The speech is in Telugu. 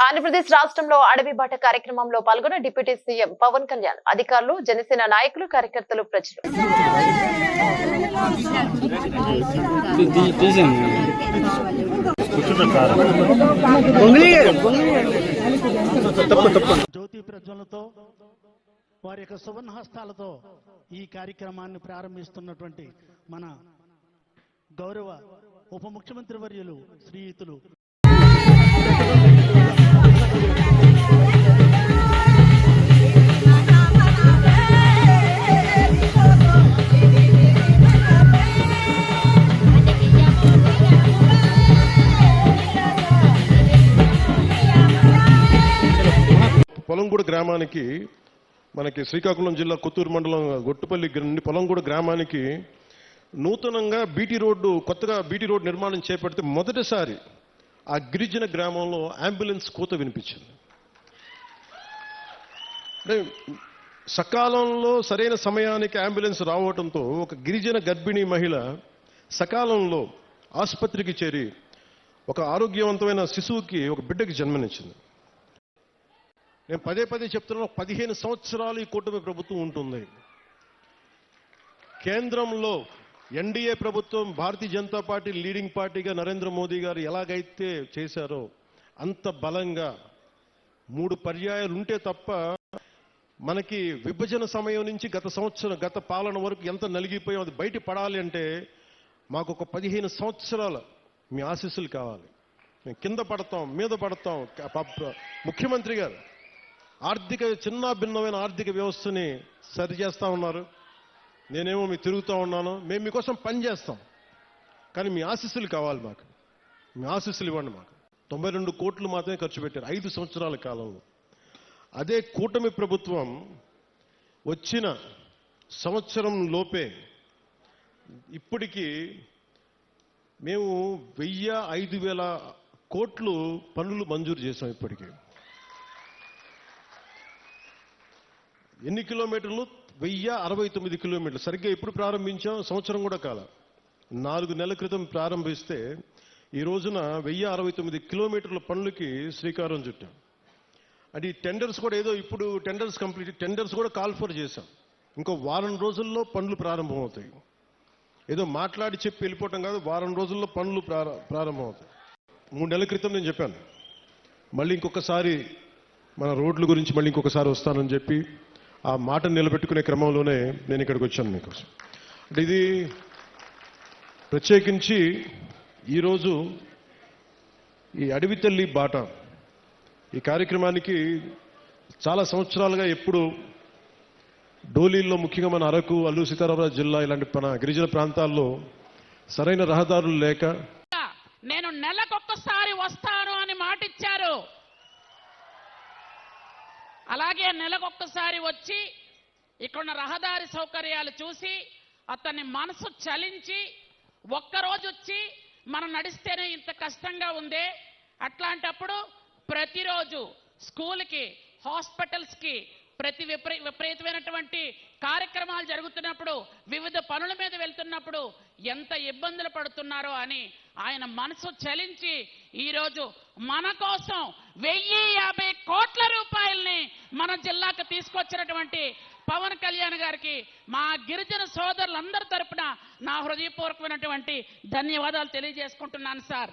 ఆంధ్రప్రదేశ్ రాష్ట్రంలో అడవి బాట కార్యక్రమంలో పాల్గొన్న డిప్యూటీ సీఎం పవన్ కళ్యాణ్ అధికారులు జనసేన నాయకులు కార్యకర్తలు ప్రజలు. జ్యోతి ప్రజ్వలతో వారి యొక్క సువర్ణహస్తాలతో ఈ కార్యక్రమాన్ని ప్రారంభిస్తున్నటువంటి మన గౌరవ ఉప ముఖ్యమంత్రి వర్యులు శ్రీయుతులు పొలంగూడ గ్రామానికి మనకి శ్రీకాకుళం జిల్లా కొత్తూరు మండలం గొట్టుపల్లి పొలంగూడ గ్రామానికి నూతనంగా బీటీ రోడ్డు కొత్తగా బీటీ రోడ్డు నిర్మాణం చేపడితే మొదటిసారి ఆ గిరిజన గ్రామంలో అంబులెన్స్ కూత వినిపించింది. అంటే సకాలంలో సరైన సమయానికి అంబులెన్స్ రావడంతో ఒక గిరిజన గర్భిణీ మహిళ సకాలంలో ఆసుపత్రికి చేరి ఒక ఆరోగ్యవంతమైన శిశువుకి ఒక బిడ్డకి జన్మనిచ్చింది. నేను పదే పదే చెప్తున్నాను పదిహేను సంవత్సరాలు ఈ కూటమి ప్రభుత్వం ఉంటుంది. కేంద్రంలో ఎన్డీఏ ప్రభుత్వం భారతీయ జనతా పార్టీ లీడింగ్ పార్టీగా నరేంద్ర మోదీ గారు ఎలాగైతే చేశారో అంత బలంగా మూడు పర్యాయాలు ఉంటే తప్ప మనకి విభజన సమయం నుంచి గత సంవత్సరం గత పాలన వరకు ఎంత నలిగిపోయాం అది బయట పడాలి అంటే మాకు ఒక పదిహేను సంవత్సరాల మీ ఆశీస్సులు కావాలి. మేము కింద పడతాం మీద పడతాం. ముఖ్యమంత్రి గారు ఆర్థిక చిన్న భిన్నమైన ఆర్థిక వ్యవస్థని సరి చేస్తూ ఉన్నారు. నేనేమో మీ తిరుగుతూ ఉన్నాను. మేము మీకోసం పని చేస్తాం. కానీ మీ ఆశీస్సులు కావాలి మాకు. మీ ఆశీస్సులు ఇవ్వండి మాకు. తొంభై రెండు కోట్లు మాత్రమే ఖర్చు పెట్టారు ఐదు సంవత్సరాల కాలంలో. అదే కూటమి ప్రభుత్వం వచ్చిన సంవత్సరం లోపే ఇప్పటికీ మేము వెయ్యి ఐదు వేల కోట్లు పనులు మంజూరు చేసాం ఇప్పటికీ. ఎన్ని కిలోమీటర్లు? వెయ్యి అరవై తొమ్మిది కిలోమీటర్లు. సరిగ్గా ఎప్పుడు ప్రారంభించాం? సంవత్సరం కూడా కాల. నాలుగు నెలల క్రితం ప్రారంభిస్తే ఈ రోజున వెయ్యి అరవై తొమ్మిది కిలోమీటర్ల పనులకి శ్రీకారం చుట్టాం. అది టెండర్స్ కూడా ఏదో ఇప్పుడు టెండర్స్ కంప్లీట్ టెండర్స్ కూడా కాల్ ఫర్ చేశాం. ఇంకో వారం రోజుల్లో పనులు ప్రారంభమవుతాయి. ఏదో మాట్లాడి చెప్పి వెళ్ళిపోవటం కాదు వారం రోజుల్లో పనులు ప్రారంభమవుతాయి. మూడు నెలల క్రితం నేను చెప్పాను. మళ్ళీ ఇంకొకసారి మన రోడ్ల గురించి మళ్ళీ ఇంకొకసారి వస్తానని చెప్పి ఆ మాట నిలబెట్టుకునే క్రమంలోనే నేను ఇక్కడికి వచ్చాను మీకోసం. అంటే ఇది ప్రత్యేకించి ఈరోజు ఈ అడవి తల్లి బాట ఈ కార్యక్రమానికి చాలా సంవత్సరాలుగా ఎప్పుడు డోలీల్లో ముఖ్యంగా మన అరకు అల్లు సీతారామరాజు జిల్లా ఇలాంటి మన గిరిజన ప్రాంతాల్లో సరైన రహదారులు లేక నేను నెలకొక్కసారి వస్తాను అని మాటిచ్చారు. అలాగే నెలకొక్కసారి వచ్చి ఇక్కడున్న రహదారి సౌకర్యాలు చూసి అతని మనసు చలించి ఒక్కరోజు వచ్చి మనం నడిస్తేనే ఇంత కష్టంగా ఉందే. అట్లాంటప్పుడు ప్రతిరోజు స్కూల్కి హాస్పిటల్స్కి ప్రతి విపరీ విపరీతమైనటువంటి కార్యక్రమాలు జరుగుతున్నప్పుడు వివిధ పనుల మీద వెళ్తున్నప్పుడు ఎంత ఇబ్బందులు పడుతున్నారో అని ఆయన మనసు చలించి ఈరోజు మన కోసం వెయ్యి యాభై కోట్ల రూపాయల్ని మన జిల్లాకు తీసుకొచ్చినటువంటి పవన్ కళ్యాణ్ గారికి మా గిరిజన సోదరులందరి తరపున నా హృదయపూర్వకమైనటువంటి ధన్యవాదాలు తెలియజేసుకుంటున్నాను సార్.